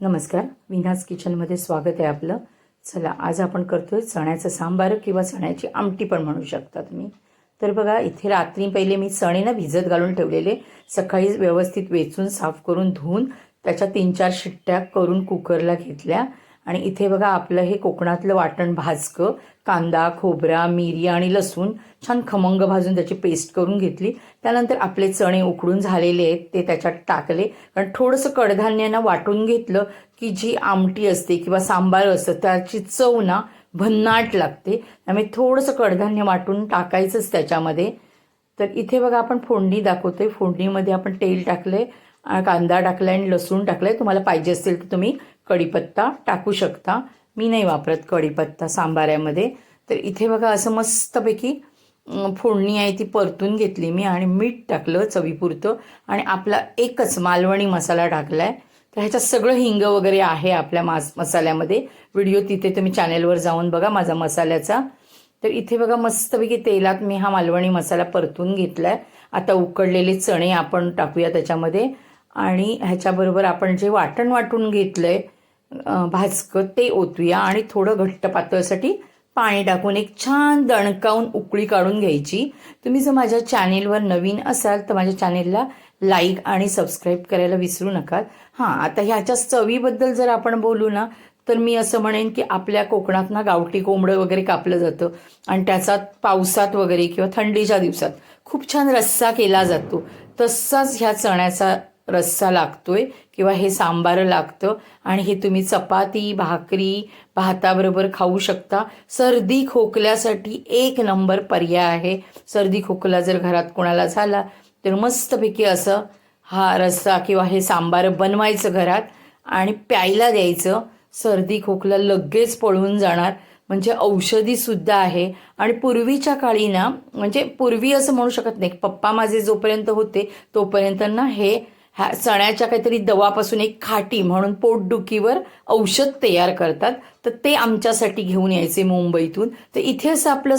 नमस्कार. विनाज किचनमध्ये स्वागत आहे आपलं. चला आज आपण करतोय चण्याचं सांबार किंवा चण्याची आमटी पण म्हणू शकता तुम्ही. तर बघा इथे रात्री पहिले मी चणे ना भिजत घालून ठेवलेले. सकाळी व्यवस्थित वेचून साफ करून धुवून त्याच्या तीन चार शिट्ट्या करून कुकरला घेतल्या. आणि इथे बघा आपलं हे कोकणातलं वाटण भाजकं कांदा खोबरा मिरी आणि लसूण छान खमंग भाजून त्याची पेस्ट करून घेतली. त्यानंतर आपले चणे उकडून झालेले आहेत ते त्याच्यात टाकले. कारण थोडंसं कडधान्यानं वाटून घेतलं की जी आमटी असते किंवा सांबार असतं त्याची चव ना भन्नाट लागते. त्यामुळे थोडंसं कडधान्य वाटून टाकायचंच त्याच्यामध्ये. तर इथे बघा आपण फोडणी दाखवतोय. फोडणीमध्ये आपण तेल टाकलंय. कांदा टाकलाय आणि लसूण टाकलाय. तुम्हाला पाहिजे असेल तर तुम्ही कढीपत्ता टाकू शकता. मी नाही वापरत कढीपत्ता सांबाऱ्यामध्ये. तर इथे बघा असं मस्तपैकी फोडणी आहे ती परतून घेतली मी आणि मीठ टाकलं चवीपुरतं. आणि आपला एकच मालवणी मसाला टाकलाय. तर ह्याच्यात सगळं हिंग वगैरे आहे आपल्या मास मसाल्यामध्ये. व्हिडिओ तिथे तुम्ही चॅनेलवर जाऊन बघा माझा मसाल्याचा. तर इथे बघा मस्तपैकी तेलात मी हा मालवणी मसाला परतून घेतलाय. आता उकडलेले चणे आपण टाकूया त्याच्यामध्ये. आणि ह्याच्याबरोबर आपण जे वाटण वाटून घेतलंय आहे भाजकं ते ओतूया आणि थोडं घट्ट पातळसाठी पाणी टाकून एक छान दणकावून उकळी काढून घ्यायची. तुम्ही जर माझ्या चॅनेलवर नवीन असाल तर माझ्या चॅनेलला लाईक आणि सबस्क्राईब करायला विसरू नका. हां आता ह्याच्या चवीबद्दल जर आपण बोलू ना तर मी असं म्हणेन की आपल्या कोकणात ना गावठी कोंबडं वगैरे कापलं जातं आणि त्याचा पावसात वगैरे किंवा थंडीच्या दिवसात खूप छान रस्सा केला जातो. तसाच ह्या चण्याचा रस्सा लागतो आहे किंवा हे सांबार लागतं आणि हे तुम्ही चपाती भाकरी भाताबरोबर खाऊ शकता. सर्दी खोकल्यासाठी एक नंबर पर्याय आहे. सर्दी खोकला जर घरात कोणाला झाला तर मस्तपैकी असं हा रस्सा किंवा हे सांबार बनवायचं घरात आणि प्यायला द्यायचं. सर्दी खोकला लगेच पळून जाणार. म्हणजे औषधीसुद्धा आहे. आणि पूर्वीच्या काळी ना म्हणजे पूर्वी असं म्हणू शकत नाही. पप्पा माझे जोपर्यंत होते तोपर्यंत ना हे ह्या चण्याच्या काहीतरी दवापासून एक खाटी म्हणून पोटदुखीवर औषध तयार करतात. तर ते आमच्यासाठी घेऊन यायचे मुंबईतून. तर इथे असं आपलं